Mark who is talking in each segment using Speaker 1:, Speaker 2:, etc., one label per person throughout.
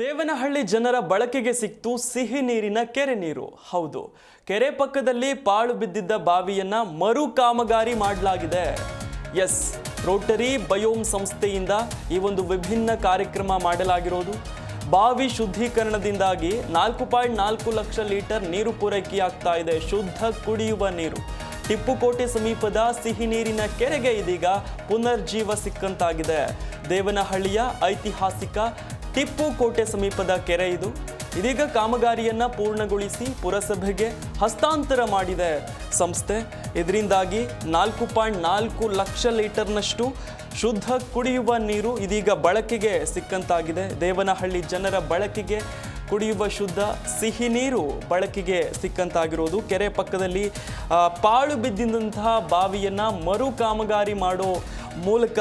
Speaker 1: ದೇವನಹಳ್ಳಿ ಜನರ ಬಳಕೆಗೆ ಸಿಕ್ತು ಸಿಹಿ ನೀರಿನ ಕೆರೆ ನೀರು. ಹೌದು, ಕೆರೆ ಪಕ್ಕದಲ್ಲಿ ಪಾಳು ಬಿದ್ದಿದ್ದ ಬಾವಿಯನ್ನ ಮರು ಕಾಮಗಾರಿ ಮಾಡಲಾಗಿದೆ. ಎಸ್, ರೋಟರಿ ಬಯೋಮ್ ಸಂಸ್ಥೆಯಿಂದ ಈ ಒಂದು ವಿಭಿನ್ನ ಕಾರ್ಯಕ್ರಮ ಮಾಡಲಾಗಿರೋದು. ಬಾವಿ ಶುದ್ಧೀಕರಣದಿಂದಾಗಿ ನಾಲ್ಕು ಪಾಯಿಂಟ್ ನಾಲ್ಕು ಲಕ್ಷ ಲೀಟರ್ ನೀರು ಪೂರೈಕೆಯಾಗ್ತಾ ಇದೆ. ಶುದ್ಧ ಕುಡಿಯುವ ನೀರು. ಟಿಪ್ಪುಕೋಟೆ ಸಮೀಪದ ಸಿಹಿ ನೀರಿನ ಕೆರೆಗೆ ಇದೀಗ ಪುನರ್ಜೀವ ಸಿಕ್ಕಂತಾಗಿದೆ. ದೇವನಹಳ್ಳಿಯ ಐತಿಹಾಸಿಕ ಟಿಪ್ಪು ಕೋಟೆ ಸಮೀಪದ ಕೆರೆ ಇದು. ಇದೀಗ ಕಾಮಗಾರಿಯನ್ನ ಪೂರ್ಣಗೊಳಿಸಿ ಪುರಸಭೆಗೆ ಹಸ್ತಾಂತರ ಮಾಡಿದೆ ಸಂಸ್ಥೆ. ಇದರಿಂದಾಗಿ ನಾಲ್ಕು ಪಾಯಿಂಟ್ ನಾಲ್ಕು ಲಕ್ಷ ಲೀಟರ್ನಷ್ಟು ಶುದ್ಧ ಕುಡಿಯುವ ನೀರು ಇದೀಗ ಬಳಕೆಗೆ ಸಿಕ್ಕಂತಾಗಿದೆ. ದೇವನಹಳ್ಳಿ ಜನರ ಬಳಕೆಗೆ ಕುಡಿಯುವ ಶುದ್ಧ ಸಿಹಿ ನೀರು ಬಳಕೆಗೆ ಸಿಕ್ಕಂತಾಗಿರೋದು. ಕೆರೆ ಪಕ್ಕದಲ್ಲಿ ಪಾಳು ಬಿದ್ದಿದ್ದಂತಹ ಬಾವಿಯನ್ನು ಮರು ಕಾಮಗಾರಿ ಮಾಡೋ ಮೂಲಕ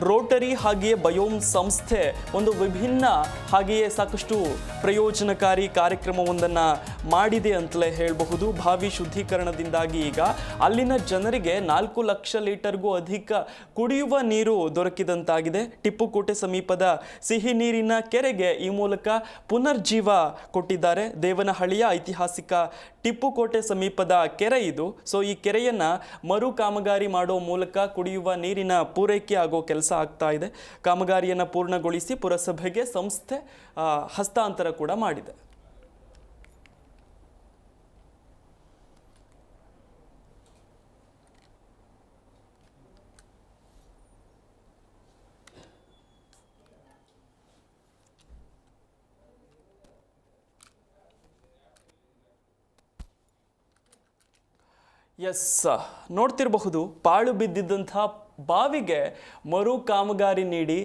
Speaker 1: ರೋಟರಿ ಹಾಗೆಯೇ ಬಯೋಮ್ ಸಂಸ್ಥೆ ಒಂದು ವಿಭಿನ್ನ ಹಾಗೆಯೇ ಸಾಕಷ್ಟು ಪ್ರಯೋಜನಕಾರಿ ಕಾರ್ಯಕ್ರಮವೊಂದನ್ನು ಮಾಡಿದೆ ಅಂತಲೇ ಹೇಳಬಹುದು. ಭಾವಿ ಶುದ್ಧೀಕರಣದಿಂದಾಗಿ ಈಗ ಅಲ್ಲಿನ ಜನರಿಗೆ ನಾಲ್ಕು ಲಕ್ಷ ಲೀಟರ್ಗೂ ಅಧಿಕ ಕುಡಿಯುವ ನೀರು ದೊರಕಿದಂತಾಗಿದೆ. ಟಿಪ್ಪುಕೋಟೆ ಸಮೀಪದ ಸಿಹಿ ನೀರಿನ ಕೆರೆಗೆ ಈ ಮೂಲಕ ಪುನರ್ಜೀವ ಕೊಟ್ಟಿದ್ದಾರೆ. ದೇವನಹಳ್ಳಿಯ ಐತಿಹಾಸಿಕ ಟಿಪ್ಪುಕೋಟೆ ಸಮೀಪದ ಕೆರೆ ಇದು. ಸೊ, ಈ ಕೆರೆಯನ್ನು ಮರು ಕಾಮಗಾರಿ ಮಾಡೋ ಮೂಲಕ ಕುಡಿಯುವ ನೀರಿನ ಪೂರೈಕೆ ಆಗೋ ಕೆಲಸ ಆಗ್ತಾ ಇದೆ. ಕಾಮಗಾರಿಯನ್ನು ಪೂರ್ಣಗೊಳಿಸಿ ಪುರಸಭೆಗೆ ಸಂಸ್ಥೆ ಹಸ್ತಾಂತರ ಕೂಡ ಮಾಡಿದೆ. ಎಸ್ ನೋಡ್ತಿರಬಹುದು ಪಾಳು ಬಿದ್ದಿದ್ದಂಥ ಬಾವಿಗೆ ಮರು ಕಾಮಗಾರಿ ನೀಡಿ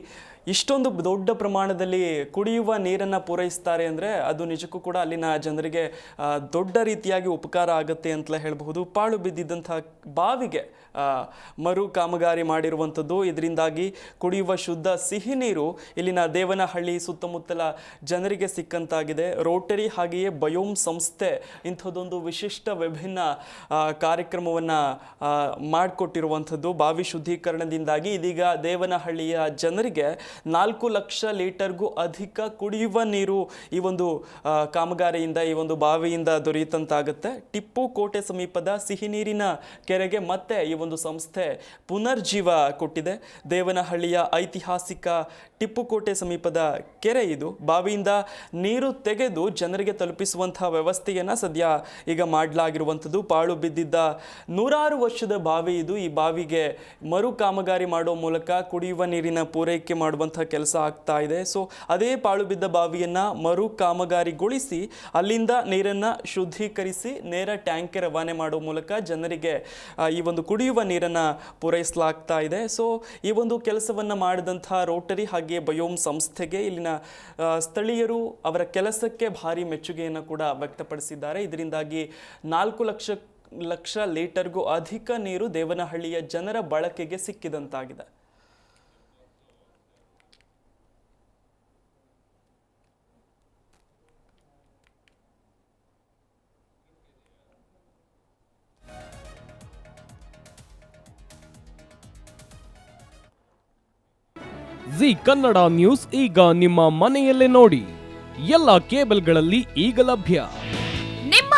Speaker 1: ಇಷ್ಟೊಂದು ದೊಡ್ಡ ಪ್ರಮಾಣದಲ್ಲಿ ಕುಡಿಯುವ ನೀರನ್ನು ಪೂರೈಸ್ತಾರೆ ಅಂದರೆ ಅದು ನಿಜಕ್ಕೂ ಕೂಡ ಅಲ್ಲಿನ ಜನರಿಗೆ ದೊಡ್ಡ ರೀತಿಯಾಗಿ ಉಪಕಾರ ಆಗುತ್ತೆ ಅಂತಲೇ ಹೇಳಬಹುದು. ಪಾಳು ಬಿದ್ದಿದ್ದಂಥ ಬಾವಿಗೆ ಮರು ಕಾಮಗಾರಿ ಮಾಡಿರುವಂಥದ್ದು. ಇದರಿಂದಾಗಿ ಕುಡಿಯುವ ಶುದ್ಧ ಸಿಹಿ ನೀರು ಇಲ್ಲಿನ ದೇವನಹಳ್ಳಿ ಸುತ್ತಮುತ್ತಲ ಜನರಿಗೆ ಸಿಕ್ಕಂತಾಗಿದೆ. ರೋಟರಿ ಹಾಗೆಯೇ ಬಯೋಮ್ ಸಂಸ್ಥೆ ಇಂಥದ್ದೊಂದು ವಿಶಿಷ್ಟ ವಿಭಿನ್ನ ಕಾರ್ಯಕ್ರಮವನ್ನು ಮಾಡಿಕೊಟ್ಟಿರುವಂಥದ್ದು. ಬಾವಿ ಶುದ್ಧೀಕರಣದಿಂದಾಗಿ ಇದೀಗ ದೇವನಹಳ್ಳಿಯ ಜನರಿಗೆ ನಾಲ್ಕು ಲಕ್ಷ ಲೀಟರ್ಗೂ ಅಧಿಕ ಕುಡಿಯುವ ನೀರು ಈ ಒಂದು ಕಾಮಗಾರಿಯಿಂದ, ಈ ಒಂದು ಬಾವಿಯಿಂದ ದೊರೆಯುತ್ತಂತಾಗುತ್ತೆ. ಟಿಪ್ಪು ಕೋಟೆ ಸಮೀಪದ ಸಿಹಿನೀರಿನ ಕೆರೆಗೆ ಮತ್ತೆ ಈ ಒಂದು ಸಂಸ್ಥೆ ಪುನರ್ಜೀವ ಕೊಟ್ಟಿದೆ. ದೇವನಹಳ್ಳಿಯ ಐತಿಹಾಸಿಕ ಟಿಪ್ಪು ಕೋಟೆ ಸಮೀಪದ ಕೆರೆ ಇದು. ಬಾವಿಯಿಂದ ನೀರು ತೆಗೆದು ಜನರಿಗೆ ತಲುಪಿಸುವಂತಹ ವ್ಯವಸ್ಥೆಯನ್ನು ಸದ್ಯ ಈಗ ಮಾಡಲಾಗಿರುವಂಥದ್ದು. ಪಾಳು ಬಿದ್ದಿದ್ದ ನೂರಾರು ವರ್ಷದ ಬಾವಿ ಇದು. ಈ ಬಾವಿಗೆ ಮರು ಕಾಮಗಾರಿ ಮಾಡೋ ಮೂಲಕ ಕುಡಿಯುವ ನೀರಿನ ಪೂರೈಕೆ ಮಾಡುವಂತಹ ಕೆಲಸ ಆಗ್ತಾ ಇದೆ. ಸೊ ಅದೇ ಪಾಳು ಬಿದ್ದ ಬಾವಿಯನ್ನ ಮರು ಕಾಮಗಾರಿಗೊಳಿಸಿ ಅಲ್ಲಿಂದ ನೀರನ್ನ ಶುದ್ಧೀಕರಿಸಿ ನೇರ ಟ್ಯಾಂಕ್ಗೆ ರವಾನೆ ಮಾಡೋ ಮೂಲಕ ಜನರಿಗೆ ಈ ಒಂದು ಕುಡಿಯುವ ನೀರನ್ನ ಪೂರೈಸಲಾಗ್ತಾ ಇದೆ. ಸೊ ಈ ಒಂದು ಕೆಲಸವನ್ನ ಮಾಡಿದಂಥ ರೋಟರಿ ಹಾಗೆ ಬಯೋಮ್ ಸಂಸ್ಥೆಗೆ ಇಲ್ಲಿನ ಸ್ಥಳೀಯರು ಅವರ ಕೆಲಸಕ್ಕೆ ಭಾರಿ ಮೆಚ್ಚುಗೆಯನ್ನು ಕೂಡ ವ್ಯಕ್ತಪಡಿಸಿದ್ದಾರೆ. ಇದರಿಂದಾಗಿ ನಾಲ್ಕು ಲಕ್ಷ ಲಕ್ಷ ಲೀಟರ್ಗೂ ಅಧಿಕ ನೀರು ದೇವನಹಳ್ಳಿಯ ಜನರ ಬಳಕೆಗೆ ಸಿಕ್ಕಿದಂತಾಗಿದೆ.
Speaker 2: ಜಿ ಕನ್ನಡ ನ್ಯೂಸ್ ಈಗ ನಿಮ್ಮ ಮನೆಯಲ್ಲೇ ನೋಡಿ. ಎಲ್ಲ ಕೇಬಲ್ಗಳಲ್ಲಿ ಈಗ ಲಭ್ಯ.